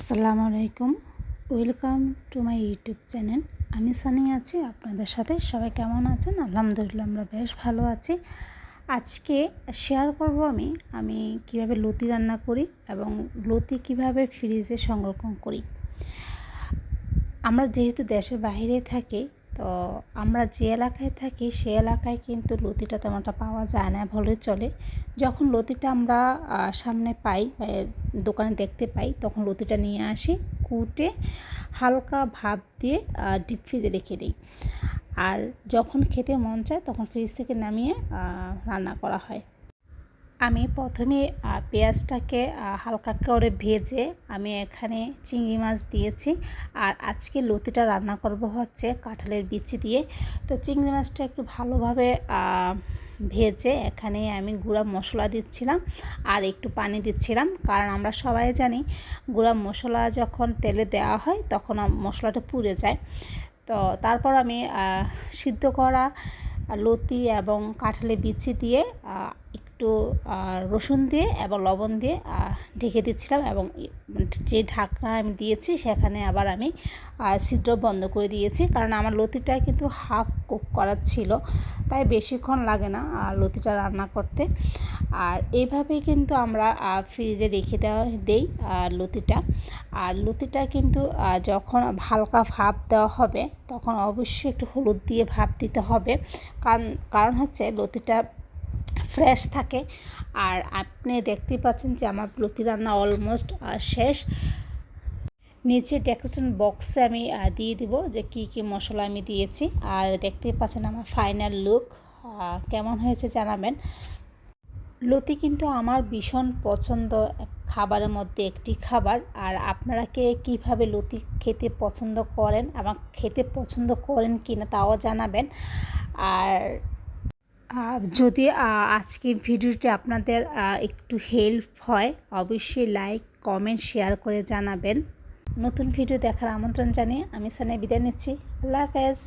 আসসালামু আলাইকুম। Welcome to my YouTube channel. আমি সানি আছি, আপনাদের সাথে। সবাই কেমন আছেন? আলহামদুলিল্লাহ, আমরা বেশ ভালো আছি। আজকে শেয়ার করব আমি আমি কীভাবে লতি রান্না করি এবং লতি কীভাবে ফ্রিজে সংরক্ষণ করি। আমরা যেহেতু দেশের বাইরে থাকি তো আমরা যে এলাকায় থাকি, সে এলাকায় কিন্তু লতিটা তেমনটা পাওয়া যায় না ভালোই চলে। যখন লতিটা আমরা সামনে পাই দোকানে দেখতে পাই, তখন লতিটা নিয়ে আসি, কুটে হালকা ভাপ দিয়ে ডিপ ফ্রিজে রেখে দিই। আর যখন খেতে মন চায়, তখন ফ্রিজ থেকে নামিয়ে রান্না করা হয়। আমি প্রথমে পেঁয়াজটাকে হালকা করে ভেজে আমি এখানে চিংড়ি মাছ দিয়েছি। আর আজকে লতিটা রান্না করব হচ্ছে কাঁঠালের বিচি দিয়ে। তো চিংড়ি মাছটা একটু ভালোভাবে ভেজে এখানে আমি গুঁড়া মশলা দিচ্ছিলাম আর একটু পানি দিচ্ছিলাম। কারণ আমরা সবাই জানি, গুঁড়া মশলা যখন তেলে দেওয়া হয় তখন মশলাটা পুড়ে যায়। তো তারপর আমি সিদ্ধ করা লতি এবং কাঁঠালের বিচি দিয়ে একটু রসুন দিয়ে এবং লবণ দিয়ে ঢেকে দিচ্ছিলাম এবং যে ঢাকনা আমি দিয়েছি সেখানে আবার আমি ছিদ্র বন্ধ করে দিয়েছি। কারণ আমার লতিটা কিন্তু হাফ কুক করার ছিল তাই বেশিক্ষণ লাগে না আহ, লতিটা রান্না করতে। আর এইভাবেই কিন্তু আমরা ফ্রিজে রেখে দেওয়া দেই লতিটা। আর লতিটা কিন্তু যখন হালকা ভাপ দেওয়া হবে তখন অবশ্যই একটু হলুদ দিয়ে ভাপ দিতে হবে। কারণ কারণ হচ্ছে লতিটা ফ্রেশ থাকে। আর আপনি দেখতেই পাচ্ছেন যে আমার লতি রান্না অলমোস্ট শেষ। নিচে ডেকোরেশন বক্সে আমি দিয়ে দিব যে কি কি মশলা আমি দিয়েছি। আর দেখতেই পাচ্ছেন আমার ফাইনাল লুক কেমন হয়েছে জানাবেন। লতি কিন্তু আমার ভীষণ পছন্দ খাবারের মধ্যে একটি খাবার। আর আপনারা কে কীভাবে লতি খেতে পছন্দ করেন এবং খেতে পছন্দ করেন কি না তাও জানাবেন। আর যদি আজকের ভিডিওটি আপনাদের একটু হেল্প হয়, অবশ্যই লাইক কমেন্ট শেয়ার করে জানাবেন। নতুন ভিডিও দেখার আমন্ত্রণ জানিয়ে আমি সানে বিদায় নিচ্ছি। আল্লাহ হাফেজ।